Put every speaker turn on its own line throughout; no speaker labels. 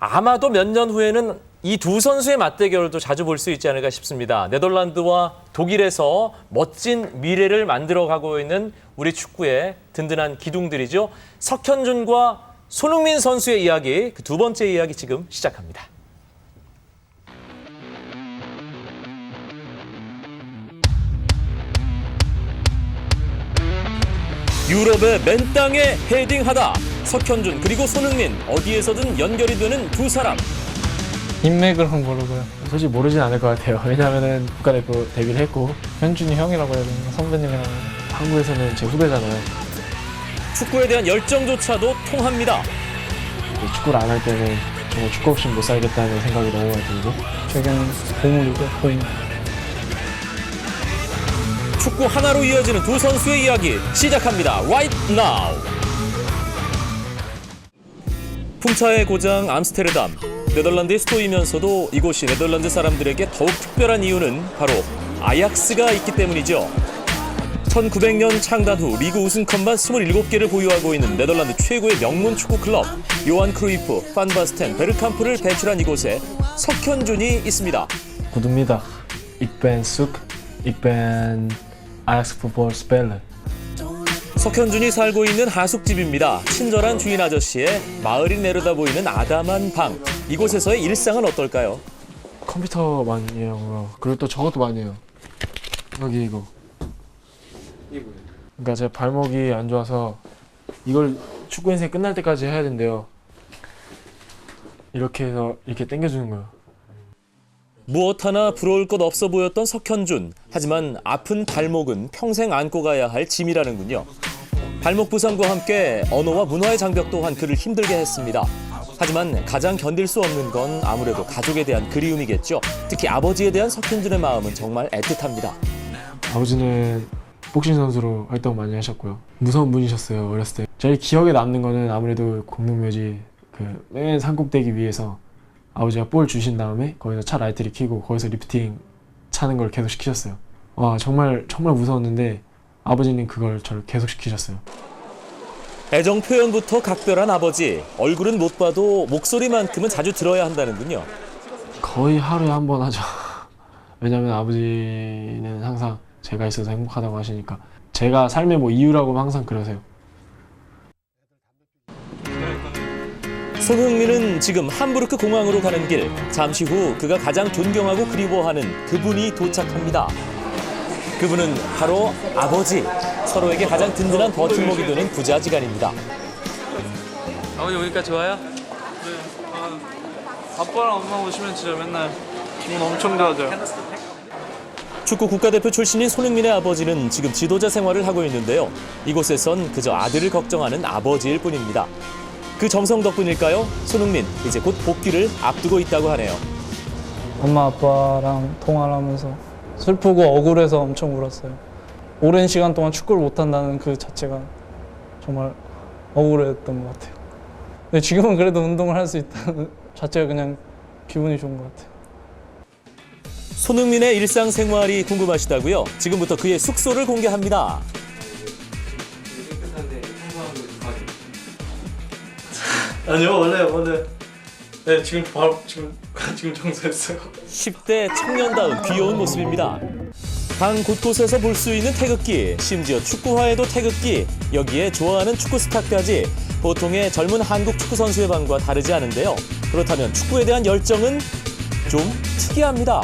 아마도 몇 년 후에는 이 두 선수의 맞대결도 자주 볼 수 있지 않을까 싶습니다. 네덜란드와 독일에서 멋진 미래를 만들어가고 있는 우리 축구의 든든한 기둥들이죠. 석현준과 손흥민 선수의 이야기, 그 두 번째 이야기 지금 시작합니다. 유럽의 맨 땅에 헤딩하다 석현준 그리고 손흥민 어디에서든 연결이 되는 두 사람
인맥을 모르고요.
솔직히 모르진 않을 것 같아요. 왜냐면은 국가대표 데뷔를 했고
현준이 형이라고 해야 되나 되나.
한국에서는 제 후배잖아요.
축구에 대한 열정조차도 통합니다.
이 축구를 안 할 때는 정말 축구 없이 못 살겠다는 생각이 너무 많이 들고
제겐 보물이고 보물.
축구 하나로 이어지는 두 선수의 이야기 시작합니다. Right now. 풍차의 고장 암스테르담. 네덜란드의 수도이면서도 이곳이 네덜란드 사람들에게 더욱 특별한 이유는 바로 아약스가 있기 때문이죠. 1900년 창단 후 리그 우승컵만 27개를 보유하고 있는 네덜란드 최고의 명문 축구 클럽 요한 크루이프, 판바스텐, 베르캄프를 배출한 이곳에 석현준이 있습니다.
고듭니다. Ik 쑥, ben 아약스 풋볼 스펠러.
석현준이 살고 있는 하숙집입니다. 친절한 주인 아저씨의 마을이 내려다 보이는 아담한 방. 이곳에서의 일상은 어떨까요?
컴퓨터 많이 해요. 그리고 또 저것도 많이 해요. 여기 이거. 그러니까 제 발목이 안 좋아서 이걸 축구 인생 끝날 때까지 해야 된대요. 이렇게 해서 이렇게 당겨주는 거예요.
무엇 하나 부러울 것 없어 보였던 석현준. 하지만 아픈 발목은 평생 안고 가야 할 짐이라는군요. 발목 부상과 함께 언어와 문화의 장벽 또한 그를 힘들게 했습니다. 하지만 가장 견딜 수 없는 건 아무래도 가족에 대한 그리움이겠죠. 특히 아버지에 대한 석현준의 마음은 정말 애틋합니다.
아버지는 복싱 선수로 활동 많이 하셨고요. 무서운 분이셨어요 어렸을 때. 제일 기억에 남는 거는 아무래도 공동묘지 그맨 산꼭대기 위에서 아버지가 볼 주신 다음에 거기서 차 라이트를 켜고 거기서 리프팅 차는 걸 계속 시키셨어요. 와 정말 정말 무서웠는데 아버지는 그걸 저를 계속 시키셨어요.
애정 표현부터 각별한 아버지. 얼굴은 못 봐도 목소리만큼은 자주 들어야 한다는군요.
거의 하루에 한 번 하죠. 왜냐면 아버지는 항상 제가 있어서 행복하다고 하시니까 제가 삶의 뭐 이유라고 항상 그러세요.
손흥민은 지금 함부르크 공항으로 가는 길. 잠시 후 그가 가장 존경하고 그리워하는 그분이 도착합니다. 그분은 바로 아버지. 서로에게 가장 든든한 버팀목이 되는 부자지간입니다.
아버지 오니까 좋아요? 네. 아, 아빠랑 엄마 오시면 진짜 맨날 기분 엄청 좋아져요.
축구 국가대표 출신인 손흥민의 아버지는 지금 지도자 생활을 하고 있는데요. 이곳에선 그저 아들을 걱정하는 아버지일 뿐입니다. 그 정성 덕분일까요? 손흥민 이제 곧 복귀를 앞두고 있다고 하네요.
엄마 아빠랑 통화를 하면서 슬프고 억울해서 엄청 울었어요. 오랜 시간 동안 축구를 못 한다는 그 자체가 정말 억울했던 것 같아요. 근데 지금은 그래도 운동을 할 수 있다는 자체가 그냥 기분이 좋은 것 같아요.
손흥민의 일상생활이 궁금하시다고요? 지금부터 그의 숙소를 공개합니다.
아니요 원래 원래 네 지금 바로 지금 지금 청소했어요.
10대 청년다운 귀여운 모습입니다. 방 곳곳에서 볼 수 있는 태극기, 심지어 축구화에도 태극기, 여기에 좋아하는 축구 스타까지 보통의 젊은 한국 축구 선수의 방과 다르지 않은데요. 그렇다면 축구에 대한 열정은 좀 특이합니다.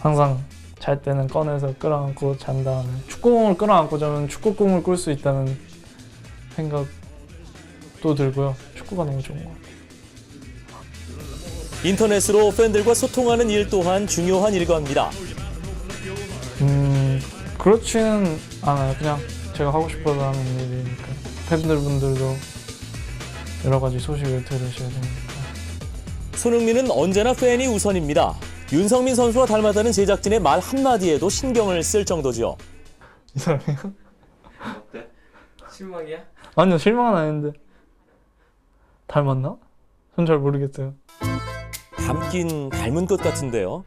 항상 잘 때는 꺼내서 끌어안고 잔 다음에 축구공을 끌어안고 자면 축구공을 꿀 수 있다는 생각도 들고요. 축구가 너무 좋은 것 같아요.
인터넷으로 팬들과 소통하는 일 또한 중요한 일과입니다.
음 그렇지는 않아요. 그냥 제가 하고 싶어서 하는 일이니까 팬들분들도 여러 가지 소식을 들으셔야 되니까.
손흥민은 언제나 팬이 우선입니다. 윤성민 선수와 닮았다는 제작진의 말 한마디에도 신경을 쓸 정도죠.
이 사람이요?
어때? 실망이야?
아니요 실망은 아닌데 닮았나? 전 잘 모르겠어요.
닮긴 닮은 것 같은데요.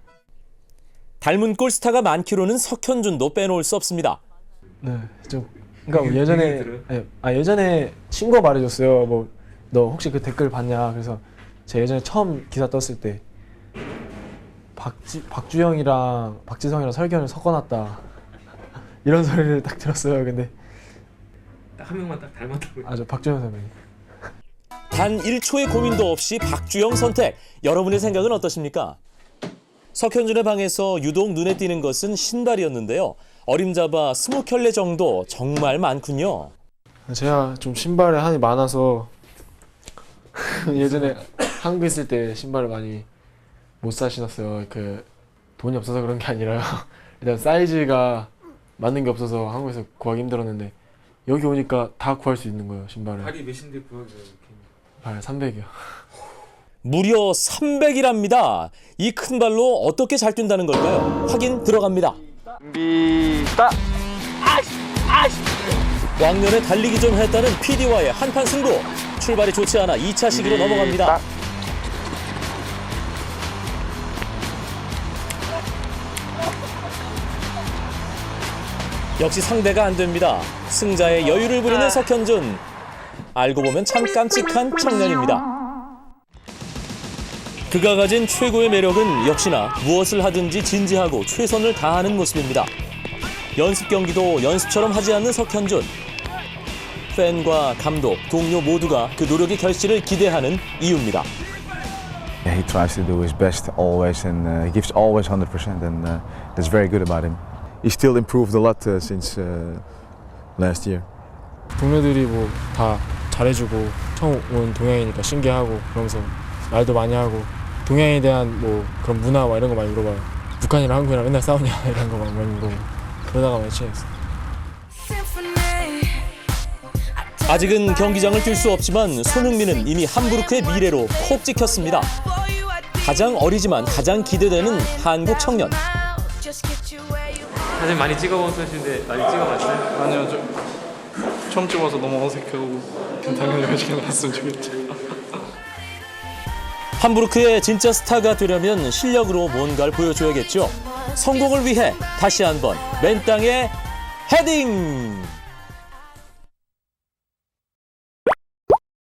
닮은 골스타가 많기로는 석현준도 빼놓을 수 없습니다.
네, 좀 그러니까 뭐 예전에 예, 아 예전에 친구가 말해줬어요. 뭐 너 혹시 그 댓글 봤냐? 그래서 제가 예전에 처음 기사 떴을 때 박지, 박주영이랑 박지성이랑 설견을 섞어놨다 이런 소리를 딱 들었어요. 근데
딱 한 명만 딱 닮았다고.
아저 박주영 선배님.
단 1초의 고민도 없이 박주영 선택. 여러분의 생각은 어떠십니까? 석현준의 방에서 유독 눈에 띄는 것은 신발이었는데요. 어림잡아 스무 켤레 정도 정말 많군요.
제가 좀 신발에 한이 많아서 예전에 한국에 있을 때 신발을 많이 못 사 신었어요. 그 돈이 없어서 그런 게 아니라요. 일단 사이즈가 맞는 게 없어서 한국에서 구하기 힘들었는데 여기 오니까 다 구할 수 있는 거예요 신발을.
발이 몇인데 이렇게.
발 300이요.
무려 300이랍니다. 이 큰 발로 어떻게 잘 뛴다는 걸까요? 확인 들어갑니다. 왕년에 달리기 좀 했다는 PD와의 한판 승부. 출발이 좋지 않아 2차 시기로 넘어갑니다. 역시 상대가 안 됩니다. 승자의 여유를 부리는 석현준. 알고 보면 참 깜찍한 청년입니다. 그가 가진 최고의 매력은 역시나 무엇을 하든지 진지하고 최선을 다하는 모습입니다. 연습 경기도 연습처럼 하지 않는 석현준. 팬과 감독, 동료 모두가 그 노력의 결실을 기대하는 이유입니다.
He tries to do his best always, and uh, he gives always 100%, and uh, that's very good about him. He still improved a lot uh, since uh, last year.
동료들이 뭐 다 잘해주고 처음 온 동양이니까 신기하고 그러면서 말도 많이 하고 동양에 대한 뭐 그런 문화 막 이런 거 많이 물어봐요. 북한이랑 한국이랑 맨날 싸우냐 이런 거 막 많이 물어보고 그러다가 많이 친했어요.
아직은 경기장을 뛸 수 없지만 손흥민은 이미 함부르크의 미래로 콕 찍혔습니다. 가장 어리지만 가장 기대되는 한국 청년.
사진 많이 찍어보셨는데 많이 찍어봤어요?
아니요, 저 처음 찍어서 너무 어색하고 당연히 맛있게 나왔으면 좋겠죠.
함부르크의 진짜 스타가 되려면 실력으로 뭔가를 보여줘야겠죠. 성공을 위해 다시 한번 맨 땅에 헤딩!